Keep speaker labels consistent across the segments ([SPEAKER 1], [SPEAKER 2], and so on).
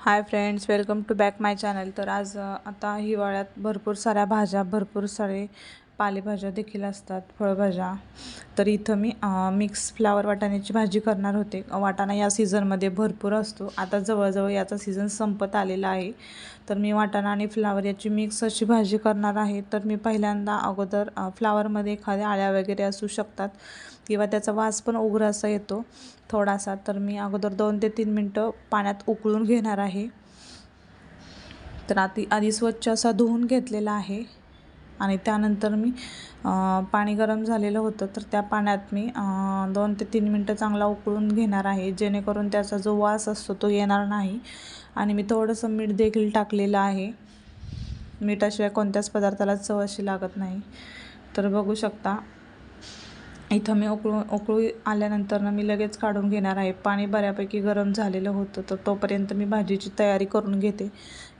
[SPEAKER 1] Hi friends welcome to back my channel तर आज आता हिवाळ्यात भरपूर साऱ्या भाज्या भरपूर सारे पालेभाज्या देखील असतात फळभाज्या. तर इथं मी मिक्स फ्लावर वाटाण्याची भाजी करणार होते. वाटाणा या सीझनमध्ये भरपूर असतो. आता जवळजवळ याचा सीझन संपत आलेला आहे. तर मी वाटाणा आणि फ्लावर याची मिक्स अशी भाजी करणार आहे. तर मी पहिल्यांदा अगोदर फ्लावरमध्ये एखाद्या आळ्या वगैरे असू शकतात किंवा त्याचा वास पण उग्र असा येतो थोडासा. तर मी अगोदर दोन ते तीन मिनटं पाण्यात उकळून घेणार आहे. तर आधी आधी स्वच्छ असा धुवून घेतलेला आहे. आणि त्यानंतर मी पाणी गरम झालेलं होतं तर त्या पाण्यात मी दोन ते तीन मिनटं चांगला उकळून घेणार आहे जेणेकरून त्याचा जो वास असतो तो येणार नाही. आणि मी थोडंसं मीठ देखील टाकलेलं आहे. मिठाशिवाय कोणत्याच पदार्थाला चव अशी लागत नाही. तर बघू शकता इथं मी उकळू उकळू आल्यानंतर ना मी लगेच काढून घेणार आहे. पाणी बऱ्यापैकी गरम झालेलं होतं तर तोपर्यंत मी भाजीची तयारी करून घेते.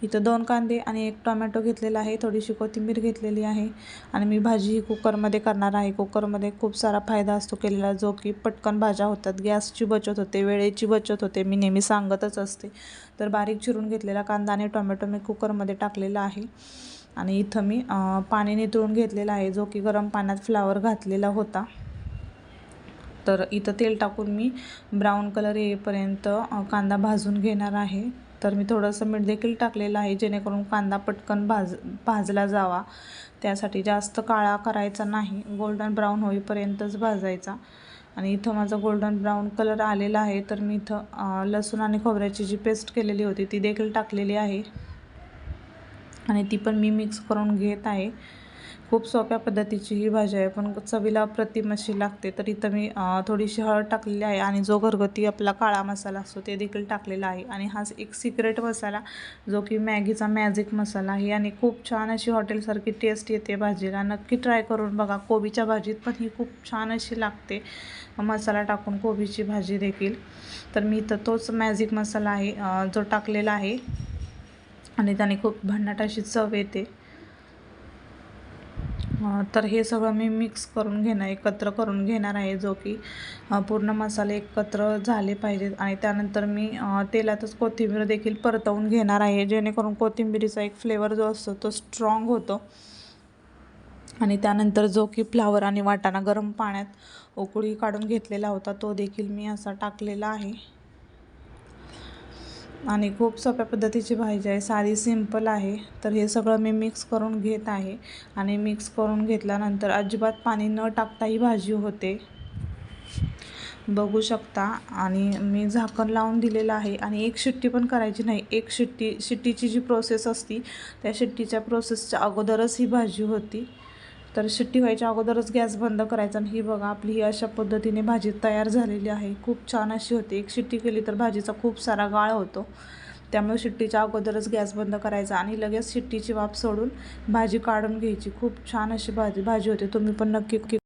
[SPEAKER 1] इथं दोन कांदे आणि एक टोमॅटो घेतलेला आहे. थोडीशी कोथिंबीर घेतलेली आहे. आणि मी भाजी ही कुकरमध्ये करणार आहे. कुकरमध्ये खूप सारा फायदा असतो केलेला जो की पटकन भाज्या होतात. गॅसची बचत होते वेळेची बचत होते. मी नेहमी सांगतच असते. तर बारीक चिरून घेतलेला कांदा आणि टोमॅटो मी कुकरमध्ये टाकलेला आहे. आणि इथं मी पाणी नितळून घेतलेलं आहे जो की गरम पाण्यात फ्लावर घातलेला होता. तर इथं तेल टाकून मी ब्राऊन कलर येईपर्यंत कांदा भाजून घेणार आहे. तर मी थोडंसं मीठ देखील टाकलेलं आहे जेणेकरून कांदा पटकन भाज भाजला जावा. त्यासाठी जास्त काळा करायचा नाही गोल्डन ब्राऊन होईपर्यंतच भाजायचा. आणि इथं माझा गोल्डन ब्राऊन कलर आलेला आहे तर मी इथं लसूण आणि खोबऱ्याची जी पेस्ट केलेली होती ती देखील टाकलेली आहे. आणि ती पण मी मिक्स करून घेत आहे. खूप सोप्या पद्धतीची ही भाजी आहे. पण चवीला अप्रतिम अशी लागते. तर इथं मी थोडीशी हळद टाकलेली आहे आणि जो घरगुती आपला काळा मसाला असतो ते देखील टाकलेला आहे. आणि हा एक सिक्रेट मसाला जो की मॅगीचा मॅजिक मसाला आहे. आणि खूप छान अशी हॉटेलसारखी टेस्ट येते भाजीला. नक्की ट्राय करून बघा. कोबीच्या भाजीत पण ही खूप छान अशी लागते. मसाला टाकून कोबीची भाजी देखील. तर मी इथं तोच मॅजिक मसाला आहे जो टाकलेला आहे. आणि त्याने खूप भन्नाट अशी चव येते. तर हे सगळं मी मिक्स करून घेणार एकत्र करून घेणार आहे जो की पूर्ण मसाले एकत्र झाले पाहिजेत. आणि त्यानंतर मी तेलातच कोथिंबीर देखील परतवून घेणार आहे जेणेकरून कोथिंबीरीचा एक फ्लेवर जो असतो तो स्ट्रॉंग होतो. आणि त्यानंतर जो की फ्लावर आणि वाटाणा गरम पाण्यात उकळी काढून घेतलेला होता तो देखील मी असा टाकलेला आहे. आणि खूप सोप्या पद्धतीची भाजी आहे. साधी सिंपल आहे. तर हे सगळं मी मिक्स करून घेत आहे. आणि मिक्स करून घेतल्यानंतर अजिबात पाणी न टाकता ही भाजी होते. बघू शकता. आणि मी झाकण लावून दिलेलं आहे. आणि एक शिट्टी पण करायची नाही. एक शिट्टी शिट्टीची जी प्रोसेस असती त्या शिट्टीच्या प्रोसेसच्या अगोदरच ही भाजी होती. तर शिट्टी व्हायच्या अगोदरच गॅस बंद करायचा आणि ही बघा आपली ही अशा पद्धतीने भाजी तयार झालेली आहे. खूप छान अशी होती. एक शिट्टी केली तर भाजीचा खूप सारा गाळ होतो. त्यामुळे शिट्टीच्या अगोदरच गॅस बंद करायचा आणि लगेच शिट्टीची वाफ सोडून भाजी काढून घ्यायची. खूप छान अशी भाजी भाजी होते. तुम्ही पण नक्की